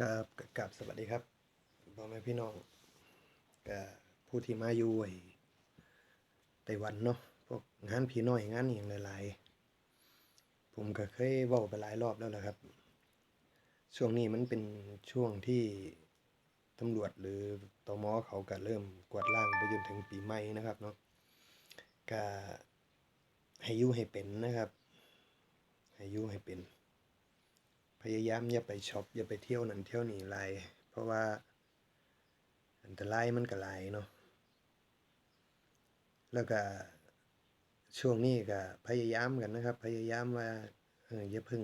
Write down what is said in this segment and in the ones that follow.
ครับกับสวัสดีครับพ่อแม่พี่น้องกับผู้ที่มาอยู่ไต้หวันเนาะพวกงานพี่น้อยงานอย่างหลายๆ ผมก็เคยว้าไปหลายรอบแล้วแหละครับ ช่วงนี้มันเป็นช่วงที่ตำรวจหรือตมเขาก็เริ่มกวาดล้างไปจนถึงปีใหม่นะครับเนาะก็ให้ยู่ให้เป็นนะครับ ให้ยู่ให้เป็น พยายามอย่าไปช็อปอย่าไปเที่ยวนั่นเที่ยวนี่หลายเพราะว่าอันตรายมันก็หลายเนาะแล้วก็ช่วงนี้ก็พยายามกันนะครับ พยายามว่าอย่าพึ่ง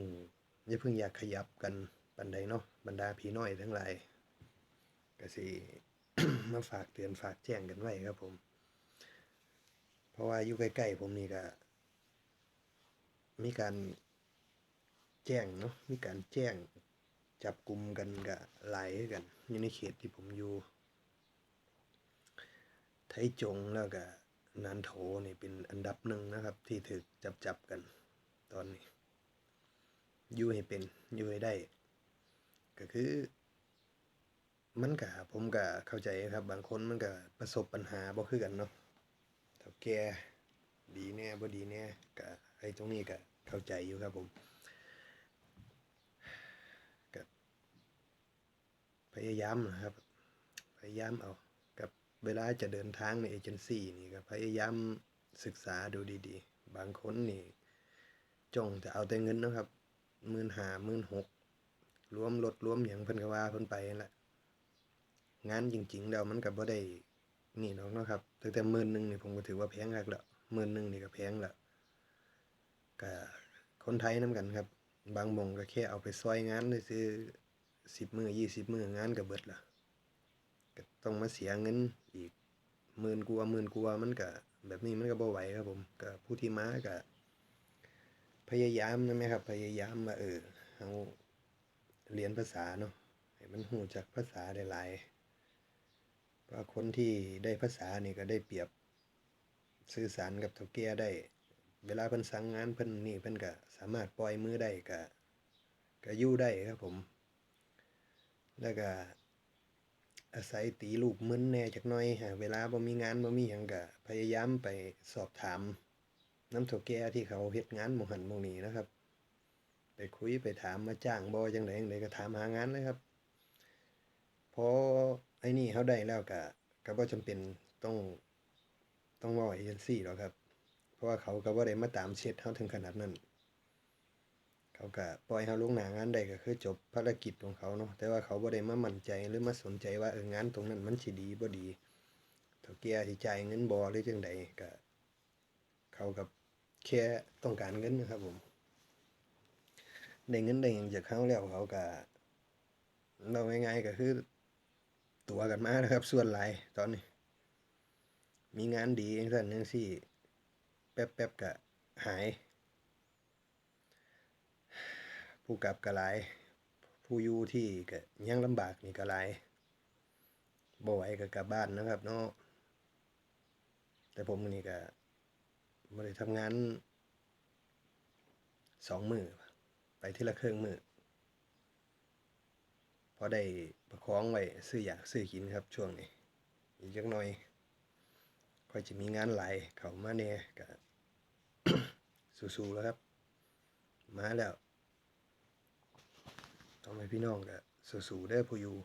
อย่าพึ่งอยากขยับกันปันใดเนาะบรรดาพี่น้อยทั้งหลายก็สิมาฝากเตือนฝากแจ้งกันไว้ครับผม เพราะว่าอยู่ใกล้ๆผมนี่ก็มีการ แจ้งเนาะมีการแจ้งจับกลุ่มกันกับหลายกันอยู่ในเขตที่ผมอยู่ ไทจงแล้วก็นันโถนี่เป็นอันดับหนึ่งนะครับ ที่ถูกจับจับกัน ตอนนี้อยู่ให้เป็นอยู่ให้ได้ ก็คือ มันก็ผมก็เข้าใจครับ บางคนมันก็ประสบปัญหาบ่คือกันเนาะเฒ่าแกดีแน่บ่ดีแน่ก็ไอ้ตรงนี้ก็เข้าใจอยู่ครับผม ยายามนะครับ พยายามเอากับเวลาจะเดินทางในเอเจนซี่นี่ก็พยายามศึกษาดูดีๆ บางคนนี่จ้องจะเอาแต่เงินนะครับหมื่นหาหมื่นหกรวมรถรวมอย่างเพิ่นก็ว่าเพิ่นไปนั่นแหละงานจริงๆแล้วมันก็บ่ได้นี่น้องนะครับตั้งแต่หมื่นหนึ่งนี่ผมก็ถือว่าแพงคักแล้วหมื่นหนึ่งนี่ก็แพงแล้วก็คนไทยนํกันครับ บางมงก็แค่เอาไปซอยงานซื้อ สิบมือยี่สิบมืองานก็เบิดละก็ต้องมาเสียเงินอีกหมื่นกว่าหมื่นกว่ามันก็แบบนี้มันก็บ่ไหวครับผมก็ผู้ที่มาก็พยายามนะแม่ครับ พยายามว่าเออเอาเรียนภาษาเนาะให้มันหูจักภาษาได้หลายเพราะคนที่ได้ภาษานี่ก็ได้เปรียบสื่อสารกับเฒ่าแก่ได้ เวลาเพิ่นสั่งงานเพิ่นนี่เพิ่นก็สามารถปล่อยมือได้ก็ก็ยู่ได้ครับผม แล้วก็อาศัยตีลูกมึนแน่จักหน่อยหาเวลาบ่มีงานบ่มีหยังก็พยายามไปสอบถามน้ำเฒ่าแก่ที่เขาเฮ็ดงานหมองหันหมองนี้นะครับ ไปคุยไปถามมาจ้างบ่จังไดจังใดก็ถามหางานเลยครับพอไอ้นี่เขาได้แล้วก็ก็บ่จำเป็นต้องต้องว้าเอเจนซี่หรอกครับ เพราะว่าเขาก็บ่ได้มาตามเช็ดเฮาถึงขนาดนั้น เขาก็ปล่อยเฮาลงหน้างานได้ก็คือจบภารกิจของเขาเนาะแต่ว่าเขาบ่ได้มามั่นใจหรือมาสนใจว่าเอองานตรงนั้นมันสิดีบ่ดีเฒ่าแก่สิจ่ายเงินบ่หรือจังใดก็เขาก็แค่ต้องการเงินนะครับผมได้เงินได้หยังจากเขาแล้วเขาก็เราง่ายๆก็คือตัวกันมานะครับ ส่วนหลายตอนนี้ มีงานดีจังซั่นจังซี่ แป๊บๆก็หาย ผู้กลับก็หลาย ผู้อยู่ที่ก็ยังลำบากนี่ก็หลายบ่ไหวก็กลับบ้านนะครับเนาะแต่ผมนี่ก็บ่ได้ทำงานสองมือไปที่ละเครึ่องมือพอได้ประคองไว้ซื้ออยากซื้อกินครับช่วงนี้ อีกจักหน่อยค่อยจะมีงานไหลเข้ามาแหน่ยก็สู้ๆแล้วครับ มาแล้ว ทำให้พี่น้องก็สู้ๆได้อผู้อยู่